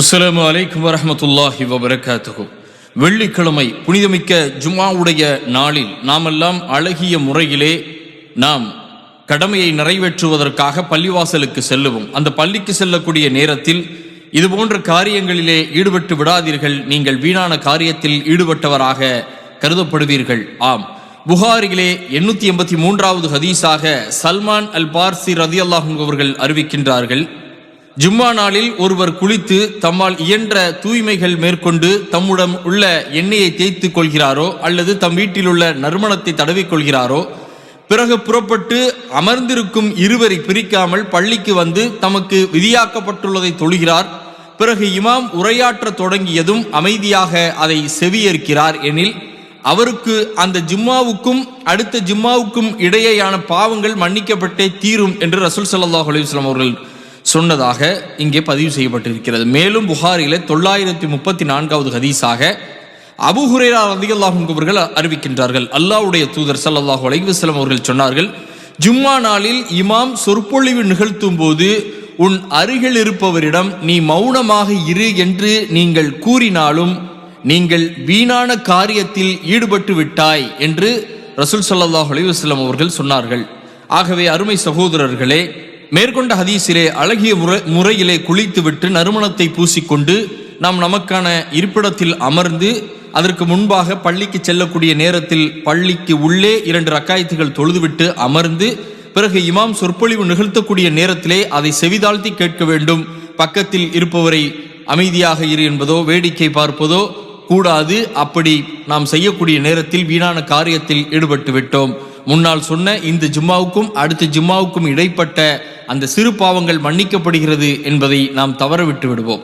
அஸ்லாம் வலைக்கம் வரமத்துல்லாஹி வபரகாத்துஹு. வெள்ளிக்கிழமை புனிதமிக்க ஜுமாவுடைய நாளில் நாமெல்லாம் அழகிய முறையிலே நாம் கடமையை நிறைவேற்றுவதற்காக பள்ளிவாசலுக்கு செல்லுவோம். அந்த பள்ளிக்கு செல்லக்கூடிய நேரத்தில் இது போன்ற காரியங்களிலே ஈடுபட்டு விடாதீர்கள். நீங்கள் வீணான காரியத்தில் ஈடுபட்டவராக கருதப்படுவீர்கள். ஆம். புகாரிலே எண்ணூற்றி எண்பத்தி மூன்றாவது ஹதீஸாக சல்மான் அல் பார்சி ரதி அவர்கள் அறிவிக்கின்றார்கள். ஜும்மா நாளில் ஒருவர் குளித்து தம்மால் இயன்ற தூய்மைகள் மேற்கொண்டு தம்முடன் உள்ள எண்ணெயை தேய்த்து கொள்கிறாரோ அல்லது தம் வீட்டில் உள்ள நறுமணத்தை தடவிக்கொள்கிறாரோ பிறகு புறப்பட்டு அமர்ந்திருக்கும் இருவரை பிரிக்காமல் பள்ளிக்கு வந்து தமக்கு விதியாக்கப்பட்டுள்ளதை தொழுகிறார். பிறகு இமாம் உரையாற்றத் தொடங்கியதும் அமைதியாக அதை செவியேற்கிறார் எனில் அவருக்கு அந்த ஜும்மாவுக்கும் அடுத்த ஜும்மாவுக்கும் இடையேயான பாவங்கள் மன்னிக்கப்பட்டே தீரும் என்று ரசூல் சல்லாஹ் அலைஹி அவர்கள் சொன்னதாக இங்கே பதிவு செய்யப்பட்டிருக்கிறது. மேலும் புகாரிலே தொள்ளாயிரத்தி முப்பத்தி நான்காவது ஹதீஸாக அபு ஹுரேரா ரலியல்லாஹு அவர்கள் அறிவிக்கின்றார்கள். அல்லாஹ்வுடைய தூதர் சல்லாஹூ அலைவசலம் அவர்கள் சொன்னார்கள் ஜும்மா நாளில் இமாம் சொற்பொழிவு நிகழ்த்தும் போது உன் அருகில் இருப்பவரிடம் நீ மௌனமாக இரு என்று நீங்கள் கூறினாலும் நீங்கள் வீணான காரியத்தில் ஈடுபட்டு விட்டாய் என்று ரசூல் ஸல்லல்லாஹு அலைவசலம் அவர்கள் சொன்னார்கள். ஆகவே அருமை சகோதரர்களே மேற்கொண்ட ஹதீஸிலே அழகிய முறை முறையிலே குளித்துவிட்டு நறுமணத்தை பூசிக்கொண்டு நாம் நமக்கான இருப்பிடத்தில் அமர்ந்து அதற்கு முன்பாக பள்ளிக்கு செல்லக்கூடிய நேரத்தில் பள்ளிக்கு உள்ளே இரண்டு ரக்காயத்துகள் தொழுதுவிட்டு அமர்ந்து பிறகு இமாம் சொற்பொழிவு நிகழ்த்தக்கூடிய நேரத்திலே அதை செவிதாழ்த்தி கேட்க வேண்டும். பக்கத்தில் இருப்பவரை அமைதியாக இரு என்பதோ வேடிக்கை பார்ப்பதோ கூடாது. அப்படி நாம் செய்யக்கூடிய நேரத்தில் வீணான காரியத்தில் ஈடுபட்டு விட்டோம் முன்னால் சொன்ன இந்த ஜும்மாவுக்கும் அடுத்த ஜும்மாவுக்கும் இடைப்பட்ட அந்த சிறு பாவங்கள் மன்னிக்கப்படுகிறது என்பதை நாம் தவறவிட்டு விடுவோம்